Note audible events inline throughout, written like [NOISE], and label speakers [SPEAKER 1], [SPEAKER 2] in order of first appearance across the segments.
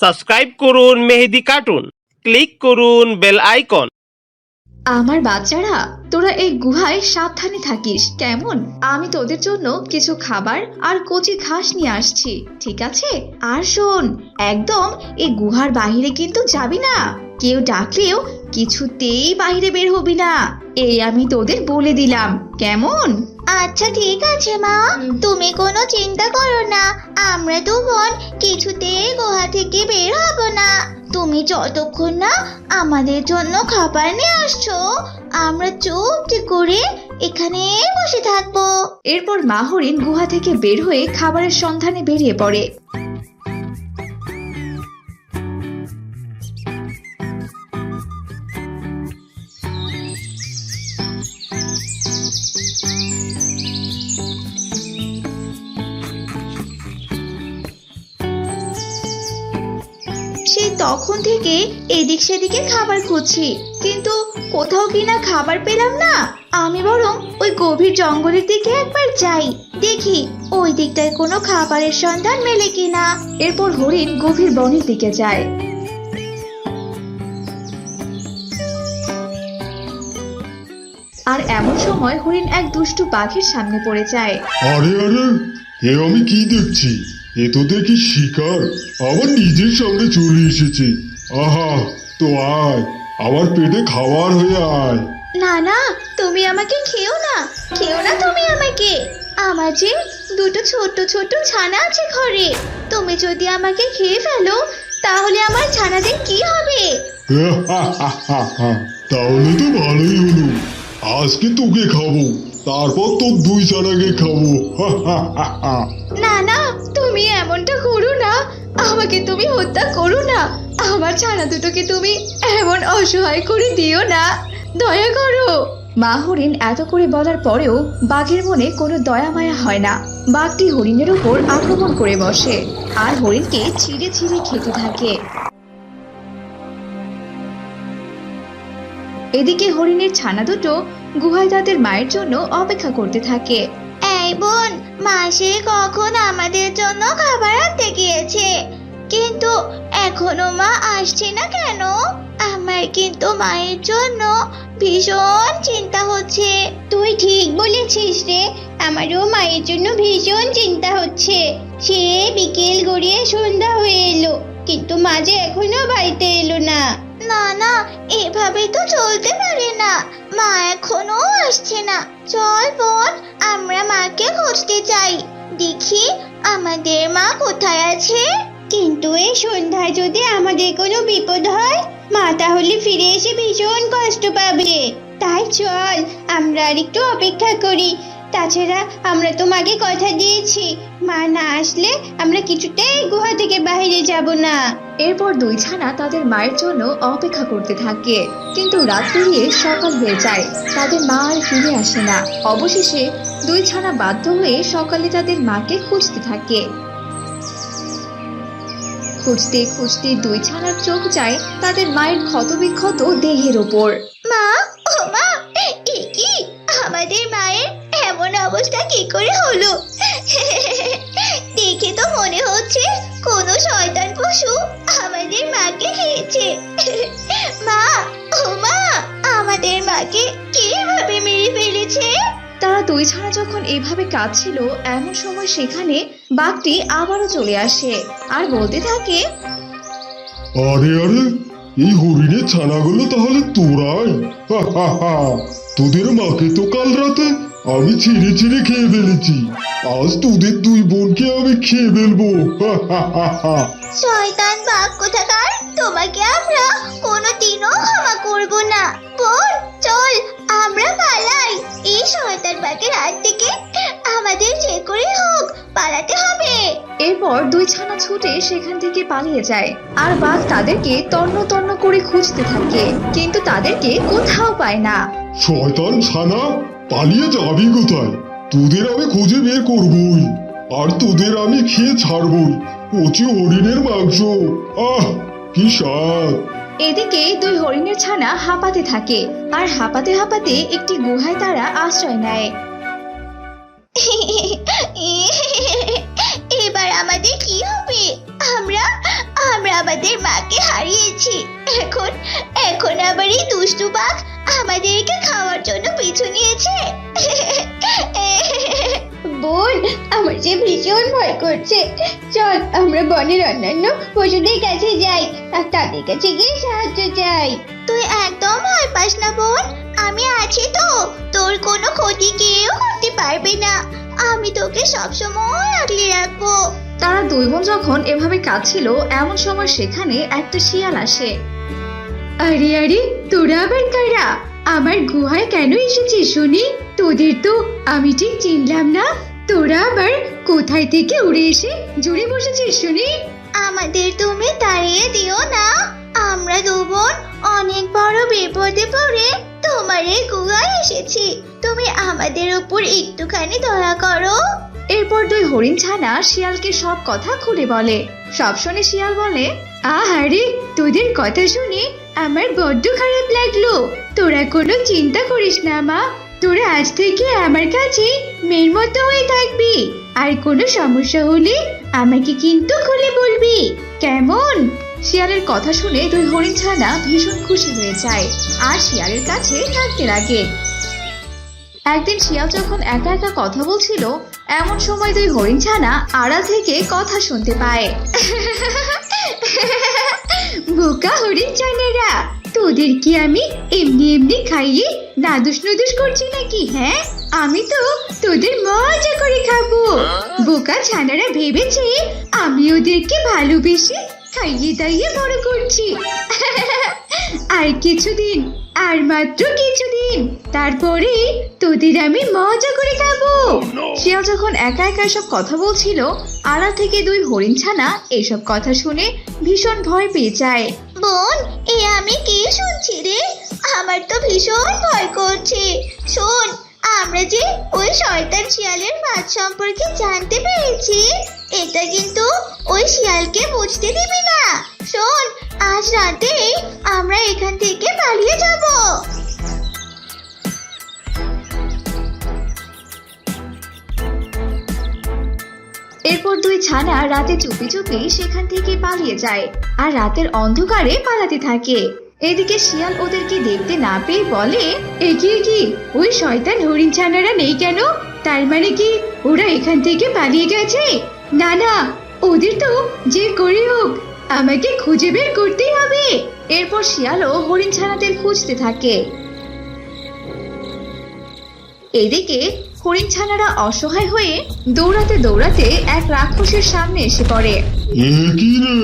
[SPEAKER 1] Subscribe করুন Mehedi cartoon. Click করুন bell icon.
[SPEAKER 2] আমার বাচ্চারা, তোরা এই গুহায় সাবধানে থাকিস। কেমন? আমি তোদের জন্য কিছু খাবার আর কচি ঘাস নিয়ে আসছি। ঠিক আছে? আর শোন, একদম এই গুহার বাহিরে কিন্তু যাবি না। কেউ ডাকলেও কিছুতেই বাইরে বের হবি না। এই আমি তোদের বলে দিলাম। কেমন?
[SPEAKER 3] আচ্ছা ঠিক আছে মা। তুমি কোনো চিন্তা করো না। আমরা তো বোন কিছুতেই গুহা থেকে বের হব না। তুমি যতক্ষণ না আমাদের জন্য খাবার নিয়ে আসছো আমরা চুপটি করে এখানে বসে থাকব।
[SPEAKER 2] এরপর মা হরিণ গুহা থেকে বের হয়ে খাবারের সন্ধানে বেরিয়ে পড়ে। তখন থেকে এদিক সেদিকে খাবার খুঁজছি। কিন্তু কোথাও কি না খাবার পেলাম না। আমি বরং ওই গভীর জঙ্গলের দিকে একবার যাই। দেখি ওই দিকটায় কোনো খাবারের সন্ধান মেলে কিনা। এরপর হরিণ গভীর বনের দিকে যায়। আর এমন সময় হরিণ এক দুষ্টু বাঘের সামনে পড়ে যায়।
[SPEAKER 4] আরে আরে এ আমি কি দেখছি? এ তো দেখি শিকার। আমার নিজের সামনে চলে এসেছে। আহা তো আয় আমার পেটে খাবার হয়ে আয়।
[SPEAKER 3] না না তুমি আমাকে খেও না খেও না তুমি আমাকে। আমার যে দুটো ছোট ছোট ছানা আছে ঘরে তুমি যদি আমাকে খেয়ে ফেলো তাহলে আমার ছানাদের কি হবে? [LAUGHS]
[SPEAKER 4] তাহলে তো ভালোই হলো। আজকে তোকে খাব। তারপর তোর দুই চানাকে খাব।
[SPEAKER 3] না না, তুমি এমনটা করো না। আমাকে তুমি হত্যা করো না। আমার ছানা দুটোকে তুমি এমন অসহায় করে দিও না। দয়া করো।
[SPEAKER 2] মা হরিণ এত করে বলার পরেও বাঘের মনে কোনো দয়া মায়া হয় না। বাঘটি হরিণের উপর আক্রমণ করে বসে আর হরিণকে ছিঁড়ে ছিঁড়ে খেতে থাকে। এদিকে হরিণের ছানা দুটো গুহায় তাদের মায়ের জন্য অপেক্ষা করতে থাকে।
[SPEAKER 3] এই বোন মাসে কখন আমাদের জন্য খাবার আনতে গিয়েছে? কিন্তু এখনও মা আসছে না কেন? আমার কিন্তু মায়ের জন্য ভীষণ চিন্তা হচ্ছে। তুই ঠিক বলেছিস রে আমারও মায়ের জন্য ভীষণ চিন্তা হচ্ছে। সে বিকেল গড়িয়ে সন্ধ্যা হয়ে এলো কিন্তু মাঝে এখনও বাড়িতে এলো না। না না এভাবে তো চলতে পারে না। মা এখনও আসছে না। চল বোন আমরা মাকে খুঁজতে চাই দেখি আমাদের মা কোথায় আছে। কিন্তু এই সন্ধ্যায় যদি আমাদের কোনো বিপদ হয়, মা তাহলে ফিরে এসে ভীষণ কষ্ট পাবে। তাই চল, আমরা আর একটু অপেক্ষা করি। তাছাড়া আমরা তো মাকে কথা দিয়েছি। মা না আসলে আমরা কিছুতেই গুহা থেকে বাইরে যাব না।
[SPEAKER 2] এরপর দুই ছানা তাদের মায়ের জন্য অপেক্ষা করতে থাকে। কিন্তু রাত পেরিয়ে সকাল হয়ে যায়। তাদের মা আর ফিরে আসে না। অবশেষে দুই ছানা বাধ্য হয়ে সকালে তাদের মাকে খুঁজতে থাকে। খুঁজতে খুঁজতে দুই ছানার চোখ যায় তাদের মায়ের ক্ষতবিক্ষত দেহের ওপর।
[SPEAKER 3] মা ও মা এ কি? আমাদের মায়ের এমন অবস্থা কি করে হলো? দেখে তো মনে হচ্ছে কোনো শয়তান পশু আমাদের মাকে খেয়েছে। মা ও মা আমাদের মাকে কীভাবে মেরে ফেলেছে?
[SPEAKER 2] তারা দুই ছানা যখন এভাবে কাঁদছিল এমন সময় সেখানে বাঘটি আবারও চলে আসে আর বলতে থাকে
[SPEAKER 4] আরে আরে এই হরিণের ছানাগুলো তাহলে তোরাই? তোদের মাকে তো কাল রাতে আমি ছিঁড়ে ছিঁড়ে খেয়ে ফেলেছি। আজ তোদের দুই বোনকে আমি খেয়ে ফেলব। [LAUGHS]
[SPEAKER 3] শয়তান বাঘ কোথাকার? তোমাকে আমরা কোনোদিনও ক্ষমা করব না। বোন চল আমরা পালাই। এই শয়তান বাঘের হাত থেকে আমাদের যে করে হোক পালাতে হবে।
[SPEAKER 2] এরপর দুই ছানা ছুটে সেখান থেকে পালিয়ে যায়। আর বাঘ তাদেরকে তন্ন তন্ন করে খুঁজতে থাকে কিন্তু তাদেরকে কোথাও পায় না।
[SPEAKER 4] শয়তান ছানা পালিয়ে যাবি কোথায়? তোদের আমি খুঁজে বের করবই, আর তোদের আমি খেয়ে ছাড়বই। কচি হরিণের মাংস। আহ, কি স্বাদ।
[SPEAKER 2] এদিকে দুই হরিণের ছানা হাঁপাতে থাকে, আর হাঁপাতে হাঁপাতে একটি গুহায় তারা আশ্রয় নেয়।
[SPEAKER 3] এবার আমাদের কি হবে? আমরা আমরা আমাদের মাকে হারিয়েছি। এখন এখন আবার এই দুষ্টু বাঘ আমাদেরকে খাওয়ার জন্য পিছু নিয়েছে। বোন আমার যে ভীষণ ভয় করছে। চল আমরা বনের অন্যান্য পশুদের কাছে যাই আর তাদের কাছে গিয়ে সাহায্য চাই। তুই একদম ভয় পাস না বোন আমি আছি তো। তোর কোনো ক্ষতি কেউ করতে পারবে না। আমি তোকে সবসময় আগলে রাখব।
[SPEAKER 2] তারা দুই বোন যখন এভাবে কাঁদছিল এমন সময় সেখানে একটা শিয়াল আসে। আরে আরে তোরা আবার কারা? আমার গুহায় কেন এসেছিস শুনি তোদের তো আমি ঠিক চিনলাম না। তোরা আবার কোথায় থেকে উড়ে এসে জুড়ে বসেছিস শুনি
[SPEAKER 3] আমাদের তুমি তাড়িয়ে দিও না। আমরা দু বোন অনেক বড় বিপদে পড়ে তোমার এই গুহায় এসেছি। তুমি আমাদের উপর একটুখানি দয়া করো।
[SPEAKER 2] এরপর দুই হরিণ ছানা শিয়ালকে সব কথা খুলে বলে। সব শুনে শিয়াল বলে, আহারে, তোদের কথা শুনে আমার বড্ড খারাপ লাগল। তোরা কোনো চিন্তা করিস না, মা। তোরা আজ থেকে আমার কাছে মেয়ের মতো হয়ে থাকবি। আর কোনো সমস্যা হলে আমাকে কিন্তু খুলে বলবি। শিয়ালের কথা শুনে দুই হরিণ ছানা ভীষণ খুশি হয়ে যায়। আর শিয়ালের কাছে থাকতে লাগে। একদিন শিয়াল যখন একা একা কথা বলছিল এমন সময় দুই হরিণ ছানা আড়াল থেকে কথা শুনতে পায়। বোকা হরিণ ছানারা তোদের কি আমি এমনি এমনি খাইয়ে নাদুস নুদুস করছি নাকি হ্যাঁ? আমি তো তোদের মজা করে খাব। বোকা ছানারা ভেবেছে আমি ওদেরকে ভালোবেসে খাইয়ে দাইয়ে বড় করছি। আর কিছুদিন আর মাত্র কিছুদিন তারপরে তোদের আমি মজা করে খাব। শিয়াল যখন একা একা এসব কথা বলছিল আড়া থেকে দুই হরিণ ছানা এসব কথা শুনে ভীষণ ভয় পেয়ে যায়।
[SPEAKER 3] বোন এ আমি কি শুনছি রে? আমার তো ভীষণ ভয় করছে। শোন আমরা যে ওই শয়তান শিয়ালের মাছ সম্পর্কে জানতে পেরেছি। এটা কিন্তু ওই শিয়ালকে বুঝতে দিবি না। শোন, আজ রাতেই আমরা এখান থেকে পালিয়ে যাব।
[SPEAKER 2] এরপর দুই ছানা রাতে চুপি চুপি সেখান থেকে পালিয়ে যায় আর রাতের অন্ধকারে পালাতে থাকে। এদিকে শিয়াল ওদেরকে দেখতে না পেয়ে বলে এগিয়ে কি? ওই শয়তান হরিণ ছানারা নেই কেন? তার মানে কি ওরা এখান থেকে পালিয়ে গেছে? না না ওদের তো যে করে হোক আমাকে খুঁজে বের করতেই হবে। এরপর শিয়ালও হরিণ ছানাদের খুঁজতে থাকে। এদিকে হরিণ ছানারা অসহায় হয়ে দৌড়াতে দৌড়াতে এক রাক্ষসের সামনে এসে পড়ে।
[SPEAKER 4] কি রে?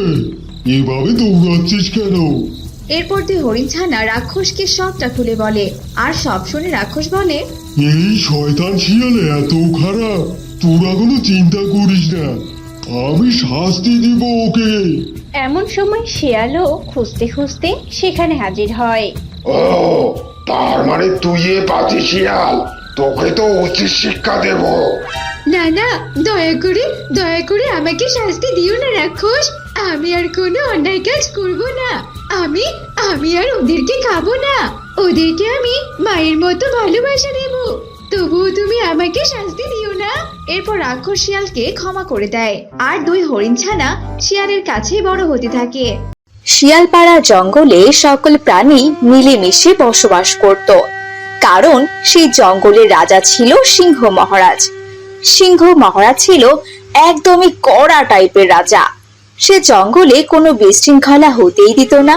[SPEAKER 4] এভাবে দৌড়াচ্ছিস কেন?
[SPEAKER 2] এরপর দুই হরিণ ছানা রাক্ষসকে সবটা খুলে বলে। আর সব শুনে রাক্ষস বলে
[SPEAKER 4] এই শয়তান শিয়াল এত খারাপ। তোরা কোনো চিন্তা করিস না। আমি শাস্তি দিব ওকে।
[SPEAKER 5] এমন সময় শিয়ালও খুঁজতে খুঁজতে সেখানে হাজির হয়।
[SPEAKER 6] ও তার মানে তুই এ পাতি শিয়াল। তোকে তো উচিত শিক্ষা দেব।
[SPEAKER 2] না না দয়া করে দয়া করে আমাকে শাস্তি দিও না রাক্ষস। আমি আর কোনো অন্যায় কাজ করব না। আমি আমি আর ওদেরকে খাব না। ওদেরকে আমি মায়ের মতো ভালোবাসা দেব। তবুও তুমি আমাকে শাস্তি দিও না। এরপর রাক্ষস শিয়ালকে ক্ষমা করে দেয়। আর দুই হরিণ ছানা শিয়ালের কাছে বড় হতে থাকে।
[SPEAKER 7] শিয়ালপাড়া জঙ্গলে সকল প্রাণী মিলেমিশে বসবাস করত। কারণ সেই জঙ্গলের রাজা ছিল সিংহ মহারাজ। সিংহ মহারাজ ছিল একদমই কড়া টাইপের রাজা। সে জঙ্গলে কোনো বিশৃঙ্খলা হতেই দিত না।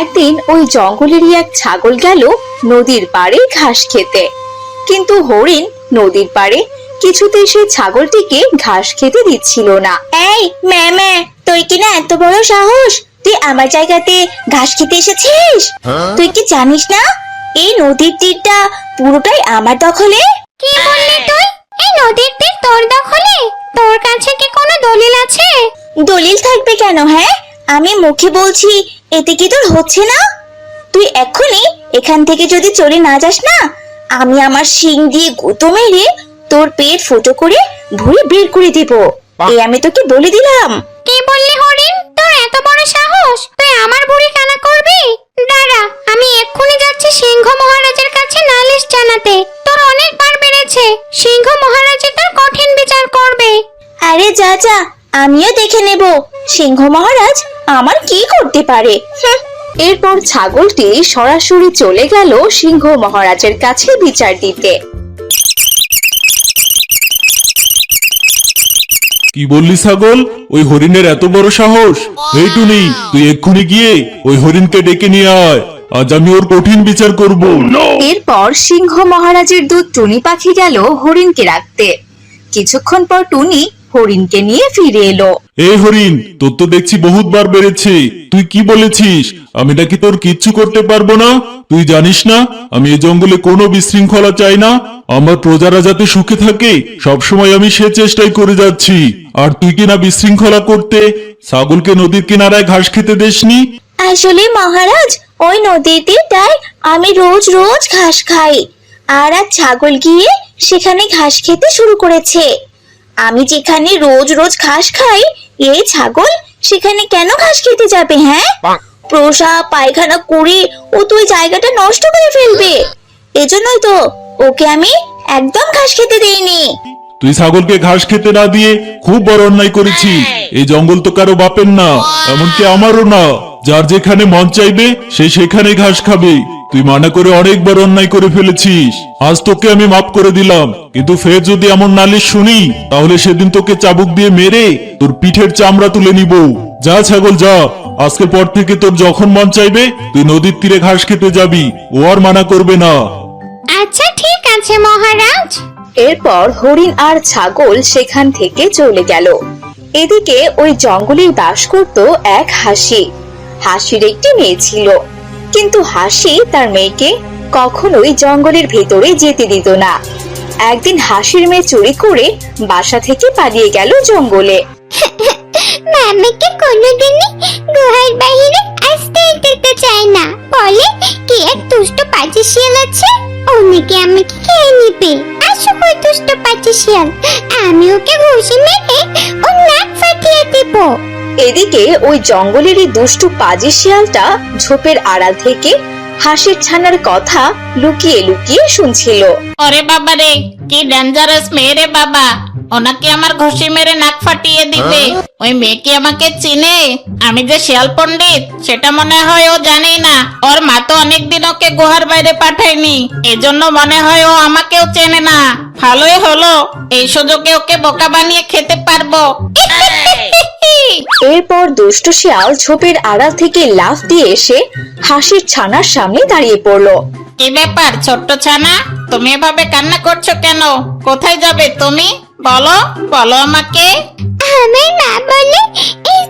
[SPEAKER 7] একদিন ওই জঙ্গলেরই এক ছাগল গেল নদীর পাড়ে ঘাস খেতে। কিন্তু হরিণ নদীর পাড়ে কিছুতেই সেই ছাগলটিকে ঘাস খেতে দিচ্ছিল না।
[SPEAKER 3] এই ম্যা ম্যা তোর কি না এত বড় সাহস? তুই আমার জায়গাতে ঘাস খেতে এসেছিস? তুই কি জানিস না? এই নদীর তীরটা পুরোটাই আমার দখলে? কি বললি তুই? এই নদীর তীর তোর দখলে? তোর কাছে কি কোনো দলিল আছে? দলিল থাকবে কেন হ্যাঁ? আমি মুখে বলছি এতে কি তোর হচ্ছে না? তুই এক্ষুনি এখান থেকে যদি চলে না যাস না আমি আমার শিং দিয়ে গুঁতো মেরে তোর পেট ফুটো করে ভুঁড়ি বের করে দেব। এই আমি তোকে বলে দিলাম। কি বললি হরিণ? তোর এত বড় সাহস? তুই আমার বুড়ি কানা করবি? দাঁড়া আমি এক্ষুনি যাচ্ছি সিংহ মহারাজের কাছে নালিশ জানাতে। তোর অনেকবার বেড়েছে সিংহ মহারাজই তোর কঠিন বিচার করবে। আরে যা যা
[SPEAKER 7] আমিও দেখে নেব। সিংহ মহারাজ আমার কি করতে পারে? হুঁ। এরপর ছাগলটি সরাসরি চলে গেল সিংহ মহারাজের কাছে বিচার দিতে।
[SPEAKER 8] কি বললি ছাগল? ওই হরিণের এত বড় সাহস? এই টুনি তুই এক্ষুনি গিয়ে ওই হরিণকে ডেকে নিয়ে আয়। আজ আমি ওর কঠিন বিচার করব।
[SPEAKER 7] এরপর সিংহ মহারাজের দুধ টুনি পাখি গেল হরিণকে রাখতে। কিছুক্ষণ পর টুনি হরিণকে নিয়ে ফিরে এলো।
[SPEAKER 8] এই হরিণ, তোর তো দেখছি বহুতবার বেড়েছে। তুই কি বলেছিস? আমি নাকি তোর কিচ্ছু করতে পারব না? তুই জানিস না, আমি এই জঙ্গলে কোনো বিশৃঙ্খলা চাই না। আমার প্রজারা যাতে সুখে থাকে, সবসময় আমি সে চেষ্টাই করে যাচ্ছি। আর তুই কিনা বিশৃঙ্খলা করতে, ছাগলকে নদীর কিনারায় ঘাস খেতে দেসনি?
[SPEAKER 9] আসলে মহারাজ, ওই নদীতে তাই আমি রোজ রোজ ঘাস খাই। আর আজ ছাগল গিয়ে সেখানে ঘাস খেতে শুরু করেছে। আমি যেখানে রোজ রোজ ঘাস খাই এই ছাগল সেখানে কেন ঘাস খেতে যাবে হ্যাঁ? প্রসা পায়খানা করে ও তো ওই জায়গাটা নষ্ট করে ফেলবে। এজন্যই তো ওকে আমি একদম ঘাস খেতে দেইনি।
[SPEAKER 8] তুই ছাগলকে ঘাস খেতে না দিয়ে খুব বড় অন্যায় করেছি এই জঙ্গল তো কারও বাপের না এমনকি আমারও না। যার যেখানে মন চাইবে সে সেখানে ঘাস খাবে। তুই মানা করে অনেকবার অন্যায় করে ফেলেছিস। আজ তোকে আমি মাফ করে দিলাম। কিন্তু ফের যদি এমন নালিশ শুনি তাহলে সেদিন তোকে চাবুক দিয়ে মেরে তোর পিঠের চামড়া তুলে নিব। যা ছাগল যা। আজকের পর থেকে তোর যখন মন চাইবে তুই নদীর তীরে ঘাস খেতে যাবি। ও আর মানা করবে না।
[SPEAKER 9] আচ্ছা ঠিক আছে মহারাজ।
[SPEAKER 7] এরপর হরিণ আর ছাগল সেখান থেকে চলে গেল। এদিকে ওই জঙ্গলে বাস করত এক হাসি। হাসির একটি মেয়ে ছিল। কিন্তু হাসি তার মেয়েকে কখনোই জঙ্গলের ভেতরে যেতে দিত না। একদিন হাসির মেয়ে চুরি করে বাসা থেকে পালিয়ে গেল জঙ্গলে। [LAUGHS]
[SPEAKER 9] কোনোদিনই গুহার বাইরে আসতেই দিতে চায় না। বলে, কি এক দুষ্ট শিয়াল আছে? আমাকে খেয়ে নিবে। আসো কই দুষ্ট শিয়াল, আমি ওকে ঘুষি মেরে ওর নাক ফাটিয়ে দেব।
[SPEAKER 7] এদিকে ওই জঙ্গলেরই দুষ্টু পাজি শিয়ালটা ঝোপের আড়াল থেকে হাসির ছানার কথা লুকিয়ে লুকিয়ে শুনছিল।
[SPEAKER 10] ওরে বাবা রে কি ডেঞ্জারাস মেয়ে রে বাবা। ওনাকে আমার ঘষি মেরে নাক ফাটিয়ে দিবে। ওই মেয়ে কি আমাকে চিনে। আমি যে শিয়াল পণ্ডিত সেটা মনে হয় ও জানেই না। ওর মা তো অনেকদিন ওকে গুহার বাইরে পাঠায়নি। এজন্য মনে হয় ও আমাকেও চেনে না। ভালোই হলো এই সুযোগে ওকে বোকা বানিয়ে খেতে পারব।
[SPEAKER 7] এরপর দুষ্ট শিয়াল ঝোপের আড়াল থেকে লাফ দিয়ে এসে হাসির ছানার সামনে দাঁড়িয়ে পড়ল।
[SPEAKER 10] কি ব্যাপার ছোট্ট ছানা? তুমি এভাবে কান্না করছ কেন? কোথায় যাবে তুমি? বলো বলো আমাকে।
[SPEAKER 9] আমার মা বলে এই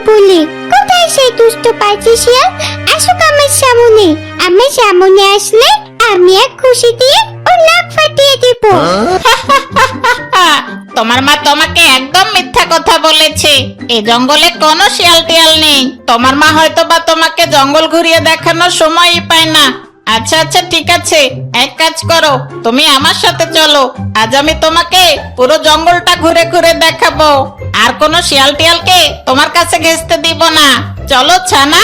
[SPEAKER 9] বলে? কোথায় সেই দুষ্ট পাজি শিয়াল? আসুক আমার সামনে। আমার সামনে আসলে আমি এক খুশি দিয়ে ওর নাক ফাটিয়ে দেবো। [LAUGHS]
[SPEAKER 10] তোমার মা তোমাকে একদম মিথ্যা কথা বলেছে। এই জঙ্গলে কোনো শিয়াল টিয়াল নেই। তোমার মা হয়তো বা তোমাকে জঙ্গল ঘুরিয়ে দেখানোর সময়ই পায় না। আচ্ছা আচ্ছা ঠিক আছে। এক কাজ করো, তুমি আমার সাথে চলো। আজ আমি তোমাকে পুরো জঙ্গলটা ঘুরে ঘুরে দেখাবো। আর কোনো শিয়াল টিয়ালকে তোমার কাছে ঘেঁচতে দিব না। চলো, ছানা।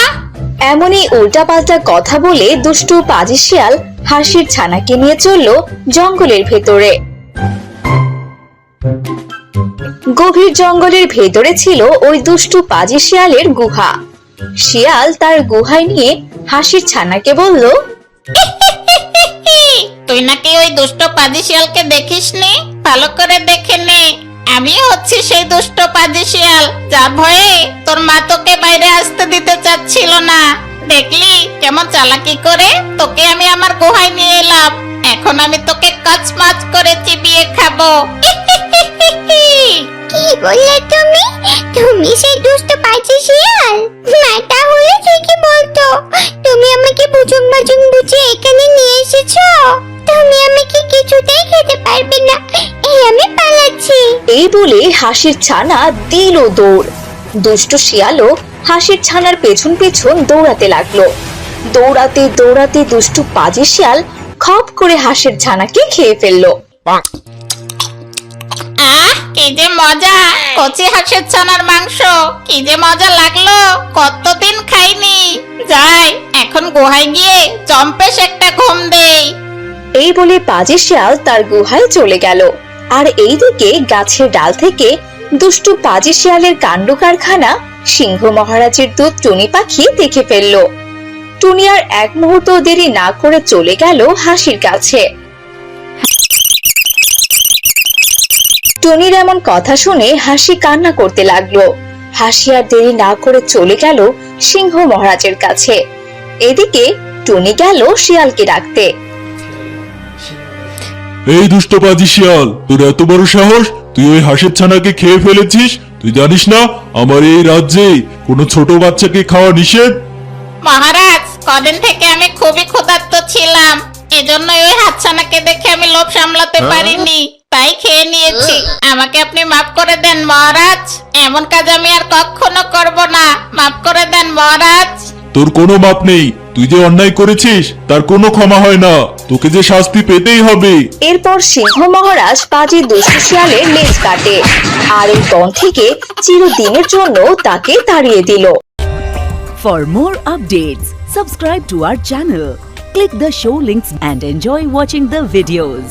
[SPEAKER 7] এমনই উল্টাপাল্টা কথা বলে দুষ্টু পাজি শিয়াল হাসির ছানাকে নিয়ে চলল জঙ্গলের ভেতরে। গভীর জঙ্গলের ভেতরে ছিল ওই দুষ্টু পাজি শিয়ালের গুহা। শিয়াল তার গুহায় নিয়ে হাসির ছানাকে বলল
[SPEAKER 10] তুই নাকি ওই দুষ্ট পাজি শিয়ালকে দেখিস নি ভালো করে দেখে নে। আমি হচ্ছি সেই দুষ্ট পাজি শিয়াল যার ভয়ে তোর মা তোকে বাইরে আসতে দিতে চাচ্ছিল না। দেখলি কেমন চালাকি করে? তোকে আমি আমার গুহায় নিয়ে এলাম। এখন আমি তোকে কচমাচ করে চিবিয়ে খাব।
[SPEAKER 9] কি বললে তুমি? তুমি সেই দুষ্ট পাজি
[SPEAKER 7] বলে হাসির ছানা দিল দৌড়। দুষ্ট শিয়ালও হাসির ছানার পেছন পেছন দৌড়াতে লাগল। দৌড়াতে দৌড়াতে দুষ্টু পাজি শিয়াল খপ করে হাসির ছানাকে খেয়ে ফেলল।
[SPEAKER 10] আহ কি যে মজা কচি হাঁসের ছানার মাংস কি যে মজা লাগল কতদিন খাইনি। যাই এখন গুহায় গিয়ে চম্পেশ একটা ঘুম দেই।
[SPEAKER 7] এই বলে পাজি শিয়াল তার গুহায় চলে গেল। আর এইদিকে গাছের ডাল থেকে দুষ্টু পাজি শিয়ালের কাণ্ড কারখানা সিংহ মহারাজের দুধ টুনি পাখি দেখে ফেলল। টুনি আর এক মুহূর্ত দেরি না করে চলে গেল হাসির কাছে। টুনির এমন কথা শুনে হাসি কান্না করতে লাগল। হাসি আর দেরি না করে চলে গেল সিংহ মহারাজের কাছে। এদিকে টুনি গেল শিয়ালকে ডাকতে।
[SPEAKER 8] এই দুষ্ট পাজি শিয়াল তোর এত বড় সাহস? তুই ওই হাঁসের ছানাকে খেয়ে ফেলেছিস? তুই জানিস না আমার এই রাজ্যে কোনো ছোট বাচ্চাকে খাওয়া নিষেধ?
[SPEAKER 10] মহারাজ কদিন থেকে আমি খুবই ক্ষুধার্ত ছিলাম। এজন্যই ওই হাতছানাকে দেখে আমি লোভ সামলাতে পারিনি। তাই খেয়ে নিয়েছি। আমাকে আপনি মাফ করে দেন মহারাজ। এমন কাজ আমি আর কখনো করব না। মাফ করে দেন মহারাজ।
[SPEAKER 8] তোর কোনো মাপ নেই। তুই যে অন্যায় করেছিস তার কোনো ক্ষমা হয় না। তোকে যে শাস্তি পেতেই হবে।
[SPEAKER 7] এরপর সিংহ মহারাজ পাজি দোষী শিয়ালের লেজ কাটে। আর এই বন থেকে চিরদিনের জন্য তাকে তাড়িয়ে দিল।
[SPEAKER 11] For more updates, subscribe to our channel click the show links and enjoy watching the videos.